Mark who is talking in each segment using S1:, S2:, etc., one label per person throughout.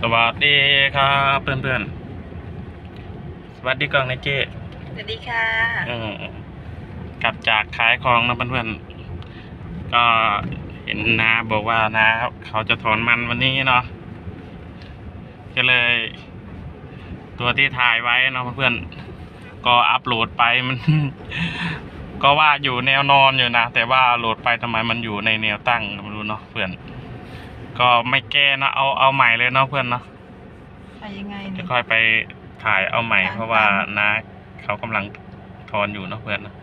S1: สวัสดีครับเพื่อนๆสวัสดีกล้องนายเจ้
S2: สวัสดีค่ะ
S1: อืมกลับจากขายของนะเพื่อนๆก็เห็นนาบอกว่านาเขาจะถอนมันวันนี้เนาะก็เลย ตัวที่ถ่ายไว้เนาะเพื่อนๆก็อัปโหลดไปมัน ก็ว่าอยู่แนวนอนอยู่นะแต่ว่าโหลดไปทำไมมันอยู่ในแนวตั้งไม่รู้เนาะเพื่อน ก็ไม่แก้นะเอาเอาใหม่เลยเนาะเพื่อนเนาะ
S2: ไปยังไง
S1: จะ
S2: เนี่ย
S1: ค่อยไปถ่ายเอาใหม่
S2: ตาม
S1: เพราะว่า
S2: ตาม
S1: นาเขากำลังทอนอยู่เนาะเพื่อนนะ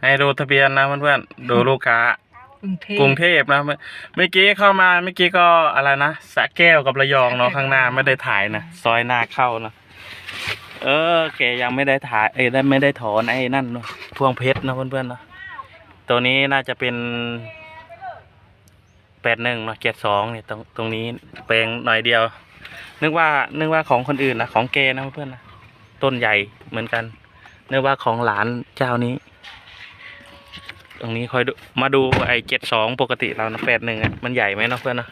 S1: ให้ดูทะเบียนนะเพื่อนๆดูลูกค้า
S2: กรุงเทพ
S1: กรุงเทพนะเมื่อเมื่อกี้เข้ามาเมื่อกี้ก็อะไรนะสระแก้วกับระยองเนาะข้างหน้าไม่ได้ถ่ายนะซอยหน้าเข้านะเออแกยังไม่ได้ถ่ายเอ้ยได้ไม่ได้ถอนไอ้นั่นเนอะพวงเพชรนะเพื่อนๆเนาะตัวนี้น่าจะเป็น แปดหนึ่งเนาะเจ็ดสองเนี่ยตรงตรงนี้แปลงหน่อยเดียว นึกว่านึกว่าของคนอื่นนะของแกนะเพื่อนๆนะต้นใหญ่เหมือนกันนึกว่าของหลานเจ้านี้ ตรงนี้คอยดูมาดูไอ้เจ็ดสองปกติเรานะแปดหนึ่งอะมันใหญ่ไหมเนาะเพื่อนนะ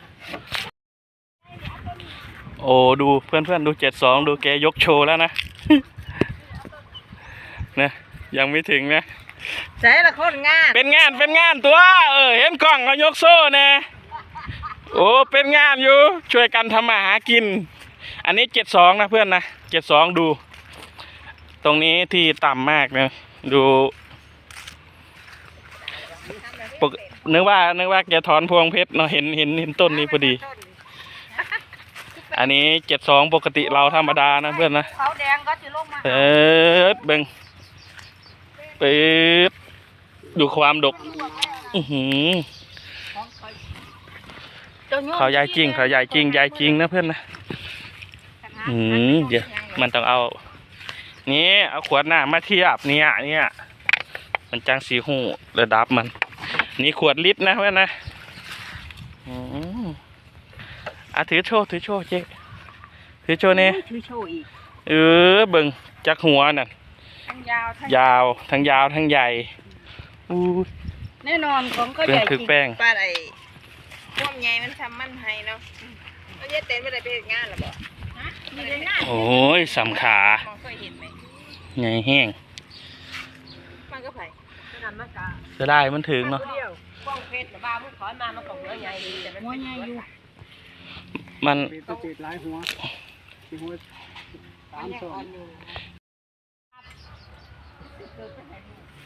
S1: โอ้ดูเพื่อนเพื่อนๆดูเจ็ดสองดูแกยกโชว์แล้วนะนะยังไม่ถึงนะ
S2: ใช่ละคนงาน
S1: เป็นงานเป็นงานตัว เออ เห็นกล้องเขายกโซ่แนะ โอ้เป็นงานอยู่ ช่วยกันทำมาหากิน อันนี้เจ็ดสองนะเพื่อนนะเจ็ดสองดู ตรงนี้ที่ต่ำมากนะดูปกนึกว่านึกว่าแกถอนพวงเพชรเนาะเห็นเห็นเห็นต้นนี้พอดี อันนี้เจ็ดสองปกติเราธรรมดานะเพื่อนนะ
S2: เขาแดงก็จะลงมา
S1: เปิดเบิงเปิดดูความดก อือหือ เขายายจริงเขายายจริงยายจริงนะเพื่อนนะอืมเดี๋ยวมันต้องเอา นี่เอาขวดหน้ามาเทียบเนี่ยเนี่ยมันจังสีหูระดับมัน นี่ขวดลิตรนะเพื่อนนะอืมอะถือโชว์ถือโชว์เจ๊ถือโชว์เนี่ย
S2: ชื่อโชว์อีก
S1: เออเบิ่งจากหัวน่ะ
S2: ทั้งยาวทั้ง
S1: ยาวทั้งยาวทั้งใหญ่อู้
S2: แน่นอนของก็
S1: เครื่
S2: ให
S1: อง
S2: ญ่
S1: คือแป้ง
S3: ปลาไอ้ พวกใหญ่มันทำมันให้เนาะก็เย็ดเต้นไม่ได้ไปเฮ็ดงานหรอบ่
S2: มีได้ง่าย
S1: โอ้ยสำขาม
S3: องเคยเห็นไหม
S1: ใหญ่แห้ง
S3: มันก็ไผ่
S2: นำมากา
S1: จะได้มันถึงเนาะ
S3: เดียวป้องเพชรบ้ามึงถอนมามันก็หัวใหญ่ดีแต่มัน
S2: หัวใหญ่อยู่
S1: มัน
S4: เป็นตัวจิตหลายหัวสี่หัวสามสอง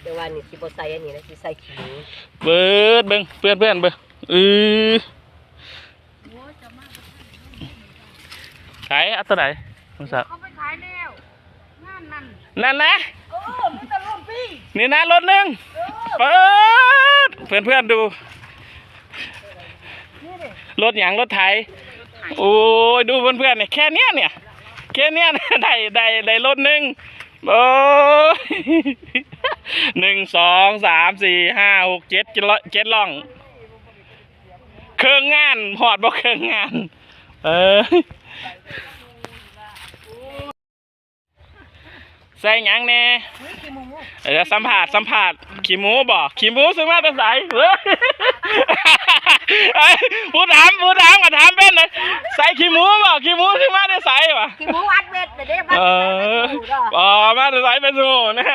S3: เดี๋ยววันนี้สิบ่ใส่อันนี้นะสิใส่ขิง
S1: เบิดเบิ่งเพื่อนเพื่อนเบิ่ง เออขายอัตราไหนคุณสับ
S2: เขาไปขายแล้วงานนั่น
S1: นั่นนะ
S2: เออมันจะร่วมพี่
S1: นี่นะรถหนึ่งเปิดเพื่อนเพื่อนๆดู รถหยางรถไถโอ้ยดูเพื่อนเพื่อนๆเนี่ยแค่เนี้ยเนี่ยแค่เนี้ยนะได้ได้ได้รถหนึ่งโอ้ยหนึ่งสองสามสี่ห้าหกเจ็ดเจ็ดร้อยเจ็ดล่อง เครื่องงานหอดบ่เครื่องงาน เออใส่หยังแน่
S2: ขี้หมู
S1: เออสัมผัสสัมผัสขี้หมูบ่ขี้หมูซื้อมาแต่ใสเฮ้ยเอ้ยผู้ถามผู้ถามก็ถามเป็นเลยใส่ขี้หมูบ่ขี้หมูซื้อมาแต่ใสวะ
S2: ขี้หมูวัดเวทเด้วัด
S1: เอออ๋อมาแต่ใสเป็นสมูนะ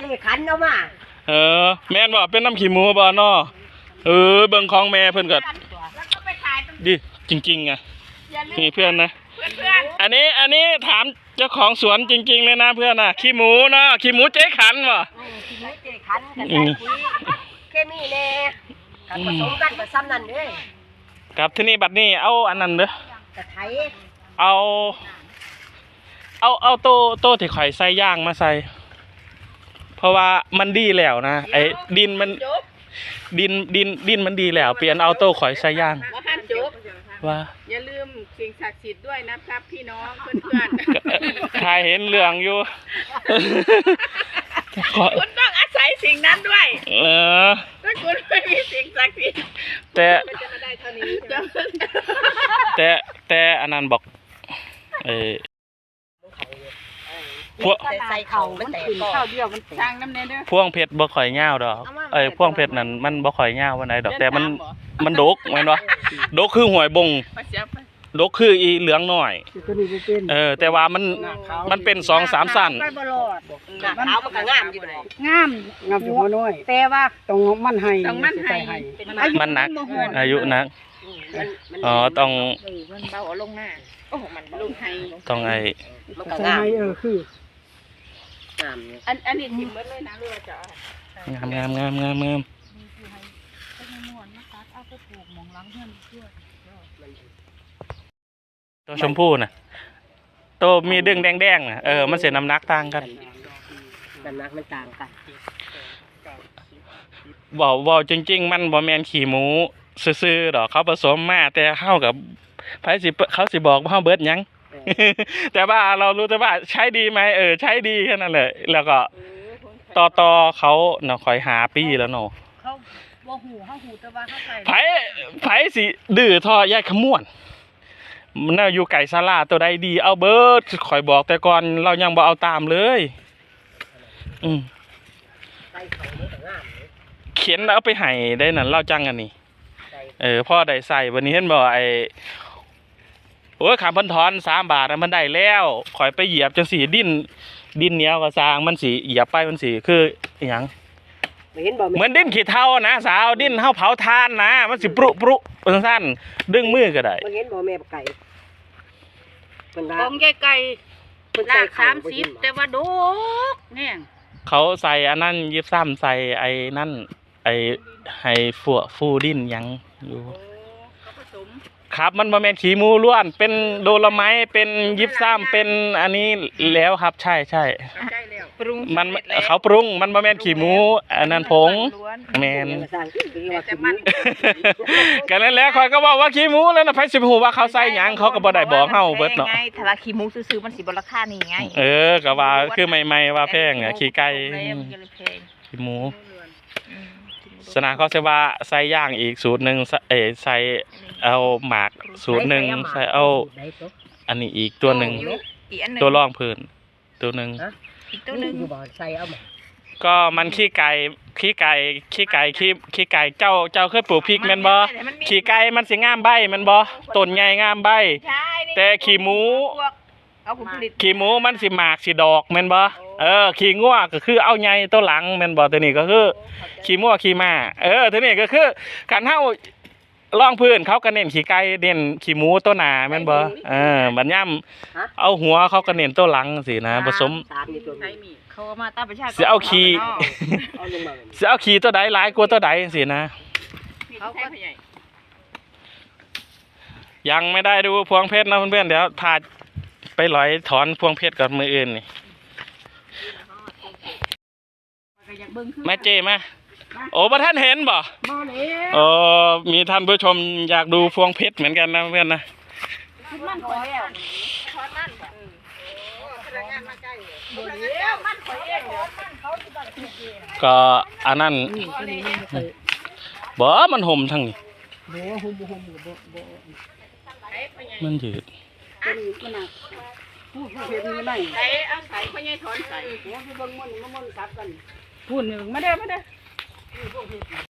S2: นี่ขันเอามา
S1: เออ แม่นบ่เป็นน้ำขี้หมูบ่เนาะ เออเบิ่งของแม่เพิ่นก็
S2: แล้วก็ไปขายตรง
S1: ดิจริงๆอะ
S2: อย่าลืม
S1: นี่เพื่อนนะ
S2: เพื่อน
S1: อันนี้อันนี้ถามเจ้าของสวนจริงๆเลยนะเพื่อนน่ะขี้หมูเนาะขี้หมูเจ๊ขันบ่
S2: ๆนี่ขี้หมูเจขันกัน
S1: อื
S2: ใส่
S1: ม
S2: ปุ๋ยเคมีแน่กันผสมกันกับซ้ำนั่นเด้อ
S1: ครับที่นี่บัดนี้เอาอันนั้นเด้อ
S2: ตะไคร้
S1: เอา เอาเอาโตโตที่ข่อยใส่ย่างมาใส่ เพราะว่ามันดีแล้วนะไอ้ดินมัน
S3: จบ
S1: ดินดินดินมันดีแล้ว เปลี่ยนเอาโตข่อยใส่ย่าง
S3: ว่าหันจบ
S1: ว่า
S3: อย่าลืมสิ่งศักดิ์สิทธิ์ด้วยนะครับ พี่น้องเพื่อน
S1: ถ่ายเห็นเหลืองอยู่ขอ
S3: ๆคุณต้องอาศัยสิ่งนั้นด้วย
S1: เออ
S3: ถ้าคุณไม่มีสิ่งศักดิ์สิทธิ์
S1: แต่
S3: มันจะมาได้เท่านี้จะ
S1: แต่แต่อันนั้นบอก เออ พวก
S2: ใส่เข่ามันแตก
S4: ขึ้น
S2: ก่อ
S4: ข้าวนเดียวมันแต
S3: สร้ากงน้ำเนยเด้อ
S1: พวงเพชรบ่ข่อยยาวดอกเอ้ยพวงเพชรนั่นมันบ่ข่อยยาวปานใดดอกแต่มันมันดกแม่นบ่ดกคือหวยบง
S3: มาเสียบไป
S1: ดกคืออีเหลืองน้อย
S4: ตัวนี้บ่เป็น
S1: เออ แต่ว่ามันมันเป็นสองสามสั้น
S4: ไปบ่รอด
S2: หน้าขาวมันก็งามอยู่เลย
S4: งามงามอยู่หัวน้อยแต่ว่าต้องมันให้
S3: ต้องมันให้
S4: ใส่
S1: มันหนัก
S3: บ่ฮ้อน
S1: อายุนัก
S2: มันมัน
S1: อ๋อต้อง
S3: เออมันเบาเอาลงหน้าโอ้มันลงให้
S1: ต้องไอ้
S2: มันก็
S4: ใส่
S2: งาม
S4: ให้เออคือ
S2: งามอยู่
S3: อันอันนี้ทิ่มเบิดเลยนะหรือว่าจะเอา
S1: งามงามงามงามงามตัวชมพู่น่ะตัวมีดึงแดงๆน่ะเออมันเสียน้ำหนักต่างกัน
S2: น้ำหนักมันต่างกัน
S1: บอกบอกจริง ๆ มันบ่แมนขี่หมู ซื่อๆดอกเขาผสมมาแต่เข้ากับไผสิเปเขาสิบอกว่าเฮาเบิดหยัง แต่ว่าเรารู้แต่ว่าใช้ดีไหมเออใช้ดีแค่นั้นแหละแล้วก็ต่อต่อเขาเนาะคอยหาปีแล้วเนาะ
S4: เขาบ่หูเฮาหูแต่ว่าเขาใส่
S1: ไผไผสิดื้อทอยายขมวนมันน่าอยู่ไก่ซาลาตัวใดดีเอาเบิดคอยบอกแต่ก่อนเรายังบ่เอาตามเลย อืม
S2: ใส่เข่ามันก็งามอยู่
S1: เขียนแล้วเอาไปให้ได้นั่นเล่าจังอันนี้
S2: ใส่
S1: เออพ่อได้ใส่วันนี้เห็นบอกไอ้โอ้ยขามเพันทอนสามบาทอะมันได้แล้วข่อยไปเหยียบจังสีดินดินเหนียวก็สร้างมันสีเหยียบไปมันสีคืออหย่าง
S2: ไม่เห็นบ่
S1: เหมือนดินขี้เท่านะสาวดินเฮาเผาทานนะ มันสิปรุปรุสั้นๆดึงมือก็ได้
S2: มันเห็นบ่แม่ไก่มันว่า
S4: ของยายไก่
S2: มัน
S4: ลา
S2: ใส่
S4: ก
S2: เข่า
S4: สาม
S2: บ่
S4: สิ
S2: เห็
S4: บ
S2: นบ่
S4: แต่ว่าโดกเนี่ย
S1: เขาใส่อันนั้นยิบซ้ำใส่ไอ้นั่นไอ้ให้ฝัวฟูดินหยังอยู่
S3: โอ้เขาผสม
S1: ครับ มันบ่แม่นขี้หมูล้วน เป็นโดลไม้เป็นยิบซ้ำเป็นอันนี้แล้วครับใช่ใช่
S3: เข้าใจแล้วปรุง
S1: มัน
S3: สำร็จแล้ว
S1: เขาปรุงมันบ่แม่นขี้หมูอันนั้นผง
S3: ล้วน
S1: แมน
S2: ยังสร้างขึ้นไปว่า
S3: แต่
S2: สิ
S3: มัน
S1: กันนั่นแหละคอยก็บอกว่าขี้หมูแล้วนะไผสิไปฮู้ว่าเขาใส่หยังเขาก็บ่ได้บอกเฮาเบิดเนาะ
S3: ไงถ้าว่าขี้หมูซื้อๆมันสิบ่ราคานี่ไง
S1: เออก็ว่าคือใหม่ๆว่าแพงอะขี้ไก่
S3: แล้วมันก็เลยแพง
S1: ขี้หมู
S3: อืม
S1: สนาเขาสิว่าใส่ย่างอีกสูตรหนึงใส่เอ้ยใส่ เอาหมากสูตรหนึงใส่เอา
S2: ได้ตัว
S1: อันนี้อีกตัวหนึง
S3: อยู่อีกอันหนึง
S1: ตัวรองพื้นตัวหนึง
S3: อีกตัวหนึง
S2: อยู่บ่ใส่เอามา
S1: ก็มันขี้ไก่ขี้ไก่ขี้ไก่ขี้ขี้ไก่เจ้าเจ้าเคยปลูกพริกแม่นบ่
S3: มันมี
S1: ขี้ไก่มันสิงามใบแม่นบ่ต้นใหญ่งามใบ
S3: ใช่นี่
S1: แต่ขี้หมู
S3: พวกเอาผลผลิต
S1: ขี้หมูมันสิหมากสิดอกแม่นบ่เออขี้งัวก็คือเอาใหญ่ตัวหลังแม่นบ่ตัวนี้ก็คือขี้มัวขี้ม้าเออตัวนี้ก็คือการเฮา ลองพื้นเขาก็เน้นขี้ไก่เน้นขี้หมูตัวหน้าแม่นบ่เออบัดย่ํเอาหัวเขาก็เน้นตัวหลังสินะผสม
S2: สามนี่ตัว
S3: ใช้
S2: นี้
S3: มีเขาก็มาตามประชาชน
S1: สิเอาขี้
S2: เอาลงมา
S1: สิเอาขี้ตัวใดหลายกว่าตัวใดสินะ
S3: เขาก็ใหญ่
S1: ยังไม่ได้ดูพวงเพชรนะเพื่อนๆเดี๋ยวพาไปร้อยถอนพวงเพชรกับมืออื่นนี่แม่เจมา โอ้ประท่านเห็นบ่
S4: มาแล้ว
S1: โอ้มีท่านผู้ชมอยากดูพวงเพชรเหมือนกันนะเพื่อนนะ
S4: มันขอแล้ว
S3: ทอดมันบ่โอ้พนักงานมาใกล้เลย
S4: บ่แล้วมันขอเองเหรอมันเขาสิบัดเฮ็ดเอง
S1: ก็อันนั้นบ่มันห่มทั้งนี้
S4: บ่ฮู้บ่ฮู้บ่บ่
S1: มันยืด
S4: เป็นมันน่ะผู้เฮ็ดนี่ไหน
S3: ใส่เอาใส่พ่อใหญ่ถอนใส่
S4: หัวสิเบิ่งมันมันมันกลับกัน
S3: พูดหนึ่งมาเด้อมา เด้อ